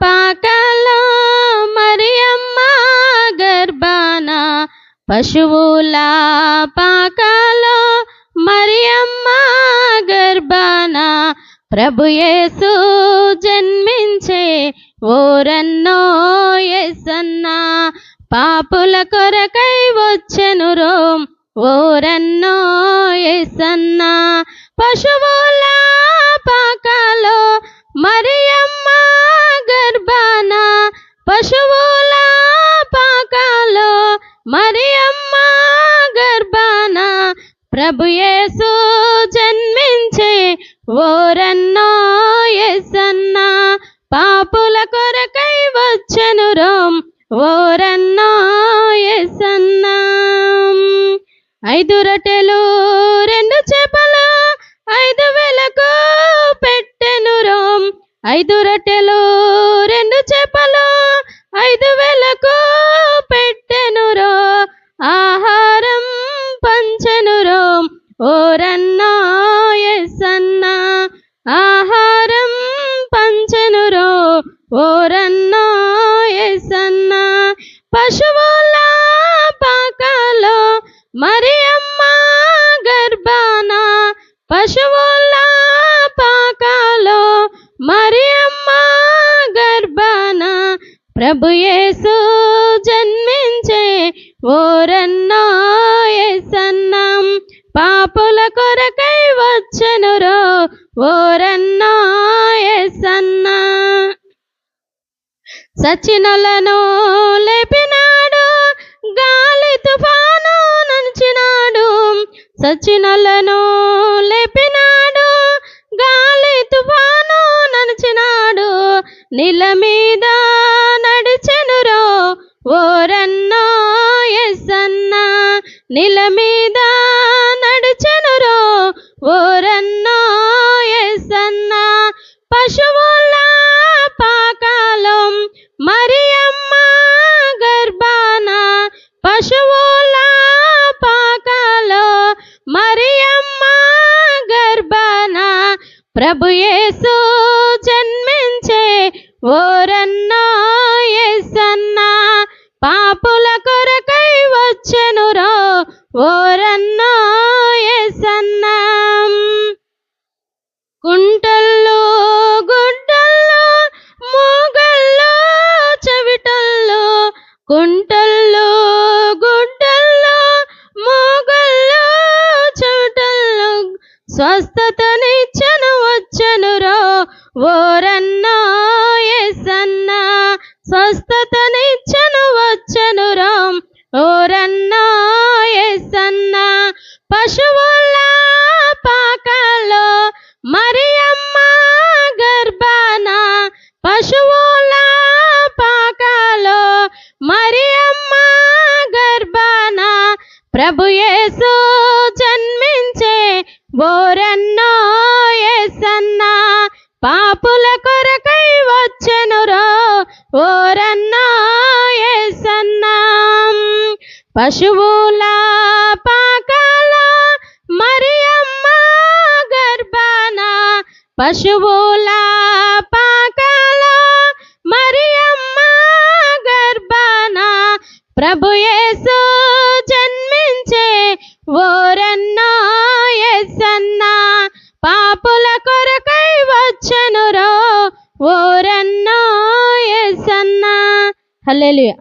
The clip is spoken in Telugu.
పాకలో మరియమ్మ గర్భాన పశువుల పాకలో మరియమ్మ గర్భాన ప్రభుయేసు జన్మించే ఓరన్నో ఎసన్నా పాపుల కొరకై వచ్చెను రోమ్ ఓరన్నో ఎసన్నా పశువు ప్రభుయేసు జన్మించే ఓరన్నో ఎసన్నా పాపుల కొరకై వచ్చెను రోమ్ ఓరన్నో ఎసన్నా ఐదు రొట్టెలు రెండు చేపలు ఐదు వేలకు పెట్టెను రోమ్. ఐదు రొట్టెలు పశువుల పాకలో మరియమ్మ గర్భాన పశువుల పాకలో మరియమ్మ గర్భాన ప్రభుయేసు జన్మించే ఓరన్నో ఎసన్నం పాపుల కొరకై వచ్చెను రో ఓరన్నో ఎసన్న సచినలను లే సచినలను లేపినాడు గాలి తుఫాను నడిచినాడు. నీళ్ళ మీద నడిచెనురో ఓరన్నో ఎస్సన్నా నీళ్ళ మీద ప్రభుయేసు జన్మించే ఓరన్నా ఎసన్నా పాపుల కొరకై వచ్చెనురో ఓరన్నా ఎసన్నా కుంటల్లో గుడ్డల్లో మూగల్లో చెవిటల్లో కుంటల్లో గుడ్డల్లో మూగల్లో చెవిటల్లో స్వస్థతను ఓరన్నో ఎసన్నా స్వస్థతనిచ్చను వచ్చనురో ఓరన్నో ఎసన్నా పశువుల పాకలో మరియమ్మ గర్భాన. పశువుల పాకలో మరియమ్మ గర్భాన. ప్రభుయేసు జన్మించే ఓ పాపుల కొరకై వచ్చెనురా. ఓరన్నా ఏసన్నా. పశువుల పాకాల మరియమ్మ గర్భాన. పశువుల పాకాల మరియమ్మ గర్భాన. ప్రభుయేసు జన్మించే ఓ వచ్చెనురో ఓరన్నో ఎసన్నా హల్లెలూయా